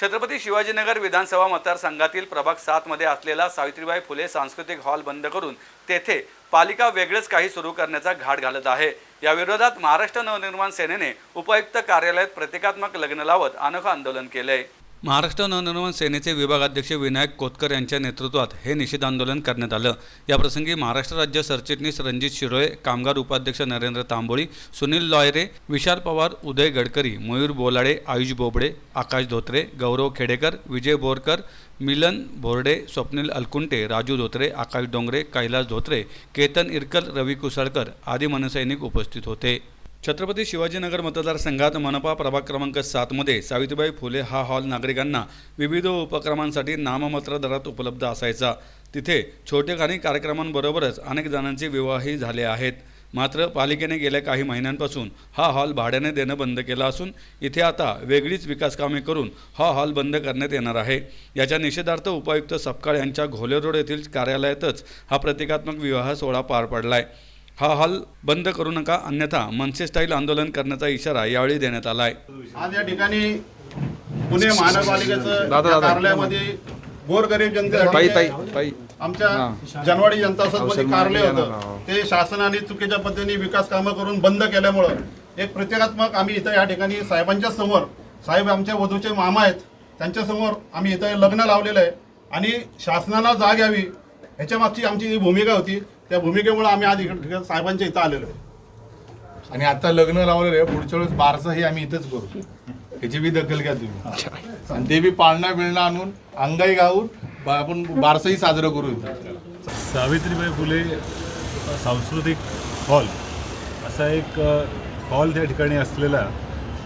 छत्रपती शिवाजीनगर विधानसभा मतदारसंघातील प्रभाग सातमध्ये असलेला सावित्रीबाई फुले सांस्कृतिक हॉल बंद करून तेथे पालिका वेगळेच काही सुरू करण्याचा घाट घालत आहे. या विरोधात महाराष्ट्र नवनिर्माण सेनेने उपायुक्त कार्यालयात प्रतिकात्मक लग्न लावत अनोखं आंदोलन केलंय. महाराष्ट्र नवनिर्माण सेनेचे विभागाध्यक्ष विनायक कोतकर यांच्या नेतृत्वात हे निषेध आंदोलन करण्यात आलं. याप्रसंगी महाराष्ट्र राज्य सरचिटणीस रणजित शिरोळे कामगार उपाध्यक्ष नरेंद्र तांबोळी सुनील लॉयरे विशाल पवार उदय गडकरी मयूर बोलाडे आयुष बोबडे आकाश धोत्रे गौरव खेडेकर विजय बोरकर मिलन बोर्डे स्वप्नील अलकुंटे राजू धोत्रे आकाश डोंगरे कैलास धोत्रे केतन इरकल रवी कुसळकर आदी मनसैनिक उपस्थित होते. छत्रपती शिवाजीनगर मतदारसंघात मनपा प्रभाग क्रमांक सातमध्ये सावित्रीबाई फुले हा हॉल नागरिकांना विविध उपक्रमांसाठी नाममात्र दरात उपलब्ध असायचा. तिथे छोटेखानी कार्यक्रमांबरोबरच अनेक जणांचे विवाहही झाले आहेत. मात्र पालिकेने गेल्या काही महिन्यांपासून हा हॉल भाड्याने देणं बंद केला असून इथे आता वेगळीच विकासकामे करून हा हॉल बंद करण्यात येणार आहे. याच्या निषेधार्थ उपायुक्त सपकाळ यांच्या घोले रोड येथील कार्यालयातच हा प्रतिकात्मक विवाह सोहळा पार पडला आहे हा हॉल बंद करू नका अन्यथा मनसे स्टाईल आंदोलन करण्याचा इशारा यावेळी देण्यात आलाय. आज या ठिकाणी पुणे महानगरपालिकेचं कार्यालयामध्ये गोरगरीब जनतेसाठी ताई आमच्या जनवाडी जनता सदमध्ये कार्यालय होतं ते शासनाने चुकीच्या पद्धतीने विकास कामं करून बंद केल्यामुळं एक प्रतिकात्मक आम्ही इथं या ठिकाणी साहेबांच्या समोर साहेब आमच्या वधूचे मामा आहेत त्यांच्यासमोर आम्ही इथं लग्न लावलेलं आहे आणि शासनाला जाग यावी ह्याच्या मागची आमची जी भूमिका होती त्या भूमिकेमुळे आम्ही आज इकडे साहेबांच्या इथं आलेलो आहे. आणि आता लग्न लावलेलं आहे. पुढच्या वेळेस बारसं हे आम्ही इथंच करू. ह्याची बी दखल घ्या तुम्ही. आणि ते बी पाळणा बिळणा आणून अंगाई गाऊन बा- आपण बारसंही साजरं करू इथं. सावित्रीबाई फुले सांस्कृतिक हॉल. असा एक हॉल त्या ठिकाणी असलेला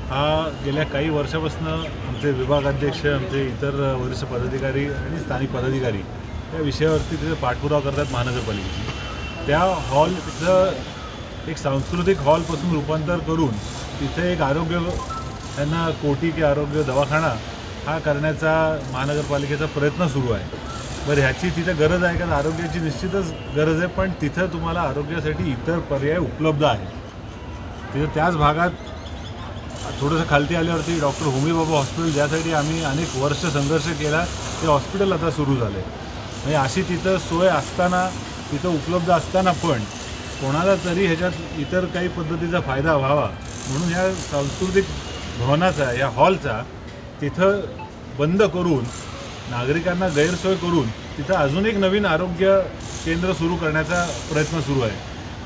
हा गेल्या काही वर्षापासून आमचे विभागाध्यक्ष आमचे इतर वरिष्ठ पदाधिकारी आणि स्थानिक पदाधिकारी या विषयावरती तिथे पाठपुरावा करतात महानगरपालिकेची. त्या हॉलचं एक सांस्कृतिक हॉलपासून रूपांतर करून तिथे एक आरोग्य त्यांना कोटी की आरोग्य दवाखाना हा करण्याचा महानगरपालिकेचा प्रयत्न सुरू आहे. बरं ह्याची तिथे गरज आहे का? आरोग्याची निश्चितच गरज आहे पण तिथं तुम्हाला आरोग्यासाठी इतर पर्याय उपलब्ध आहे तिथं त्याच भागात थोडंसं खालती आल्यावरती डॉक्टर होमीबाबा हॉस्पिटल ज्यासाठी आम्ही अनेक वर्ष संघर्ष केला ते हॉस्पिटल आता सुरू झाले म्हणजे अशी तिथं सोय असताना तिथं उपलब्ध असताना पण कोणाला तरी ह्याच्यात इतर काही पद्धतीचा फायदा व्हावा म्हणून ह्या सांस्कृतिक भवनाचा या हॉलचा तिथं बंद करून नागरिकांना गैरसोय करून तिथं अजून एक नवीन आरोग्य केंद्र सुरू करण्याचा प्रयत्न सुरू आहे.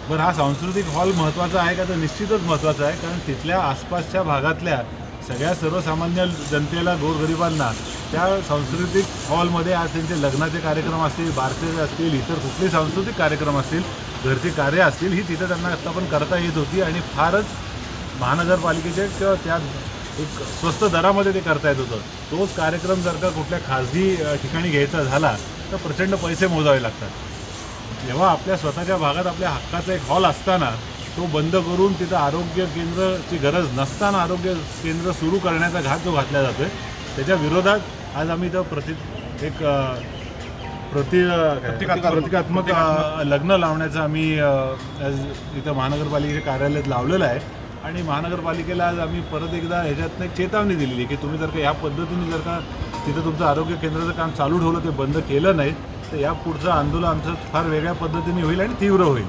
बरं हा सांस्कृतिक हॉल महत्त्वाचा आहे का? तर निश्चितच महत्त्वाचा आहे. कारण तिथल्या आसपासच्या भागातल्या सगळ्या सर्वसामान्य जनतेला गोरगरिबांना त्या सांस्कृतिक हॉलमध्ये आज त्यांचे लग्नाचे कार्यक्रम असतील बारसे असतील इतर कुठले सांस्कृतिक कार्यक्रम असतील घरची कार्य असतील ही तिथं त्यांना आता पण करता येत होती आणि फारच महानगरपालिकेचे किंवा त्या एक स्वस्त दरामध्ये ते करता येत होतं. तोच कार्यक्रम जर का कुठल्या खाजगी ठिकाणी घ्यायचा झाला तर प्रचंड पैसे मोजावे लागतात. जेव्हा आपल्या स्वतःच्या भागात आपल्या हक्काचा एक हॉल असताना तो बंद करून तिथं आरोग्य केंद्राची गरज नसताना आरोग्य केंद्र सुरू करण्याचा घात जो घातला जातो आहे त्याच्या विरोधात आज आम्ही इथं प्रति एक प्रति प्रतिकात्मक लग्न लावण्याचं आम्ही इथं महानगरपालिकेच्या कार्यालयात लावलेलं आहे. आणि महानगरपालिकेला आज आम्ही परत एकदा ह्याच्यातनं एक चेतावणी दिलेली आहे की तुम्ही जर का या पद्धतीने जर का तिथं तुमचं आरोग्य केंद्राचं काम चालू ठेवलं ते बंद केलं नाही तर या पुढचं आंदोलन आमचं फार वेगळ्या पद्धतीने होईल आणि तीव्र होईल.